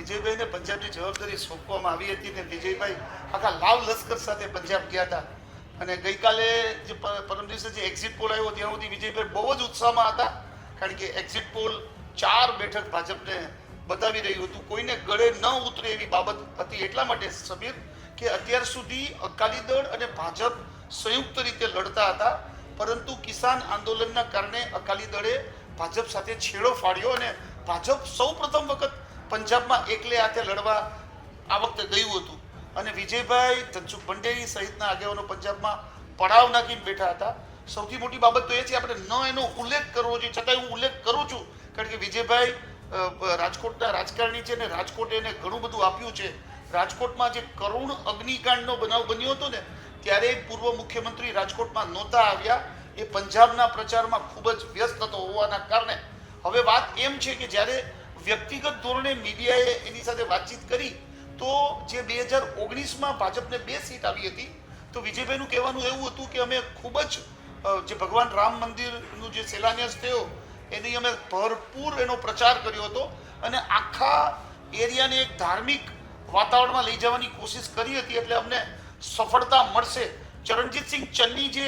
વિજયભાઈને પંજાબની જવાબદારી સોંપવામાં આવી હતી ને વિજયભાઈ આખા લાવ લશ્કર સાથે પંજાબ ગયા હતા. અને ગઈકાલે જે પરમ દિવસે જે એક્ઝિટ પોલ આવ્યો ત્યાં સુધી વિજયભાઈ બહુ જ ઉત્સાહમાં હતા. કારણ કે એક્ઝિટ પોલ ચાર બેઠક ભાજપને બતાવી રહ્યું હતું. કોઈને ગળે ન ઉતરે એવી બાબત હતી એટલા માટે સમીર કે અત્યાર સુધી અકાલી દળ અને ભાજપ સંયુક્ત રીતે લડતા હતા. પરંતુ કિસાન આંદોલનના કારણે અકાલી દળે ભાજપ સાથે છેડો ફાડ્યો અને ભાજપ સૌ પ્રથમ વખત પંજાબમાં એકલે હાથે લડવા આ વખતે ગયું હતું. અને વિજયભાઈ ધનસુખ ભંડેરી સહિતના આગેવાનો પંજાબમાં પડાવ નાખીને બેઠા હતા. સૌથી મોટી બાબત તો એ છે, આપણે ન એનો ઉલ્લેખ કરવો જોઈએ. છતાંય હું ઉલ્લેખ કરું છું, કારણ કે વિજયભાઈ રાજકોટના રાજકારણી છે ને રાજકોટે એને ઘણું બધું આપ્યું છે. રાજકોટમાં જે કરુણ અગ્નિકાંડનો બનાવ બન્યો હતો ને ત્યારે પૂર્વ મુખ્યમંત્રી રાજકોટમાં નહોતા આવ્યા. એ પંજાબના પ્રચારમાં ખૂબ જ વ્યસ્ત હતો હોવાના કારણે. હવે વાત એમ છે કે જ્યારે વ્યક્તિગત ધોરણે મીડિયાએ એની સાથે વાતચીત કરી, તો જે બે હજાર ઓગણીસમાં ભાજપને બે સીટ આવી હતી, તો વિજયભાઈનું કહેવાનું એવું હતું કે અમે ખૂબ જ જે ભગવાન રામ મંદિરનું જે શિલાન્યાસ થયો, એની અમે ભરપૂર એનો પ્રચાર કર્યો હતો અને આખા એરિયાને એક ધાર્મિક વાતાવરણમાં લઈ જવાની કોશિશ કરી હતી એટલે અમને સફળતા મળશે. ચરણજીતસિંહ ચન્ની જે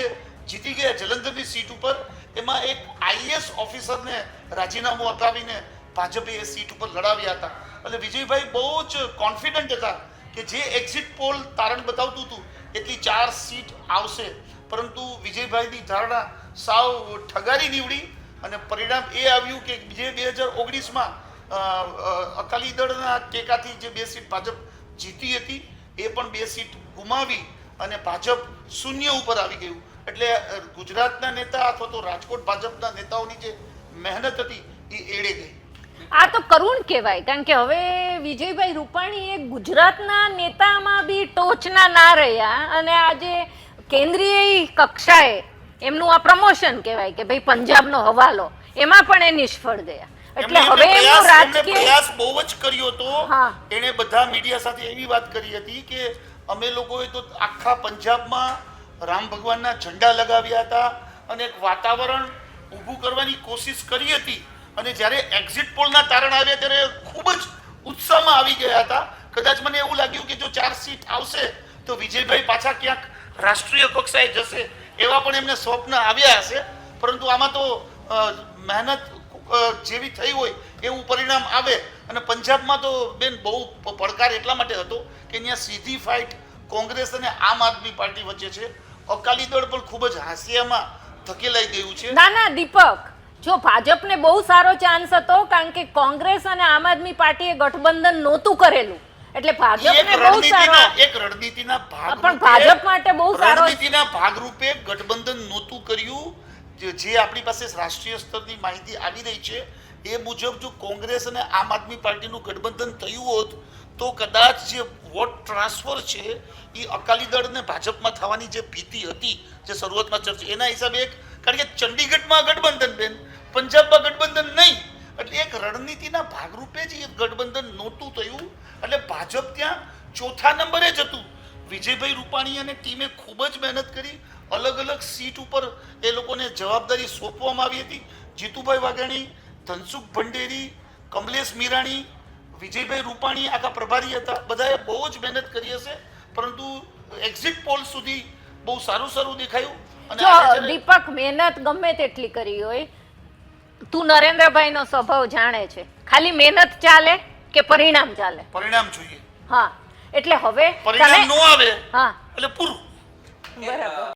જીતી ગયા જલંધરની સીટ ઉપર, એમાં એક આઈએસ ઓફિસરને રાજીનામું અપાવીને ભાજપે એ સીટ ઉપર લડાવ્યા હતા. એટલે વિજયભાઈ બહુ જ કોન્ફિડન્ટ હતા કે જે એક્ઝિટ પોલ તારણ બતાવતું હતું, એટલી ચાર સીટ આવશે. પરંતુ વિજયભાઈની ધારણા સાવ ઠગારી નીવડી અને પરિણામ એ આવ્યું કે જે બે હજાર ઓગણીસમાં અકાલી દળના ટેકાથી જે બે સીટ ભાજપ જીતી હતી, એ પણ બે સીટ ગુમાવી અને ભાજપ શૂન્ય ઉપર આવી ગયું. એટલે ગુજરાતના નેતા અથવા તો રાજકોટ ભાજપના નેતાઓની જે મહેનત હતી, એ એળે ગઈ. આ તો કરુણ કહેવાય કારણ કે હવે વિજયભાઈ રૂપાણી એ ગુજરાતના નેતામાં બી ટોચના ના રહ્યા અને આજે કેન્દ્રીય કક્ષાએ એમનું આ પ્રમોશન કહેવાય કે ભાઈ પંજાબનો હવાલો એમાં પણ એ નિષ્ફળ ગયા એટલે હવે એમનું રાજકીય પ્રયાસ બહુ જ કર્યો હતો. એણે બધા મીડિયા સાથે એવી વાત કરી હતી કે અમે લોકોએ તો આખા પંજાબમાં રામ ભગવાનના ઝંડા લગાવ્યા હતા અને એક વાતાવરણ ઊભું કરવાની કોશિશ કરી હતી અને જ્યારે એક્ઝિટ પોલના તારણ આવ્યા ત્યારે ખૂબ જ ઉત્સાહમાં આવી ગયા હતા. કદાચ મને એવું લાગ્યું કે જો ચાર સીટ આવશે, તો વિજયભાઈ પાછા ક્યાંક રાષ્ટ્રીય કક્ષાએ જશે. એવા પણ એમને સ્વપ્ન આવ્યા હશે. પરંતુ આમાં તો મહેનત જેવી થઈ હોય એવું પરિણામ આવે. અને પંજાબમાં તો બેન બહુ પડકાર એટલા માટે હતો કે અહીંયા સીધી ફાઇટ કોંગ્રેસ અને આમ આદમી પાર્ટી વચ્ચે છે. અકાલી દળ પણ ખૂબ જ હાસ્યામાં ધકેલાઈ ગયું છે. ના ના, દીપક. જો ભાજપને બહુ સારો ચાન્સ હતો કારણ કે કોંગ્રેસ અને આમ આદમી પાર્ટીએ ગઠબંધન નહોતું કરેલું. એટલે ભાજપને બહુ સારો એક રણનીતિના ભાગ પણ ભાજપ માટે બહુ સારો- રણનીતિના ભાગરૂપે ગઠબંધન નહોતું કર્યું. જે- આપણી પાસે રાષ્ટ્રીય સ્તરની માહિતી આવી રહી છે એ મુજબ જો કોંગ્રેસ અને આમ આદમી પાર્ટીનું ગઠબંધન થયું હોત તો કદાચ જે વોટ ટ્રાન્સફર છે એ અકાલી દળ અને ભાજપમાં થવાની જે ભીતિ હતી જે શરૂઆતમાં ચર્ચા એના હિસાબે એક કારણ કે ચંડીગઢમાં ગઠબંધન બેન પંજાબમાં ગઠબંધન નહીં. એટલે એક રણનીતિના ભાગરૂપે જ એ ગઠબંધન નહોતું થયું. એટલે ભાજપ ત્યાં ચોથા નંબરે જ હતું. વિજયભાઈ રૂપાણી અને ટીમે ખૂબ જ મહેનત કરી. અલગ અલગ સીટ ઉપર એ લોકોને જવાબદારી સોંપવામાં આવી હતી. જીતુભાઈ વાઘાણી ધનસુખ ભંડેરી કમલેશ મીરાણી વિજયભાઈ રૂપાણી આખા પ્રભારી હતા. બધાએ બહુ જ મહેનત કરી હશે. પરંતુ એક્ઝિટ પોલ સુધી બહુ સારું સારું દેખાયું. અને દીપક મહેનત ગમે તેટલી કરી હોય તું નરેન્દ્રભાઈનો સ્વભાવ જાણે છે. ખાલી મહેનત ચાલે કે પરિણામ ચાલે? પરિણામ જોઈએ. હા. એટલે હવે પરિણામ નો આવે હા. એટલે પૂરું. બરાબર.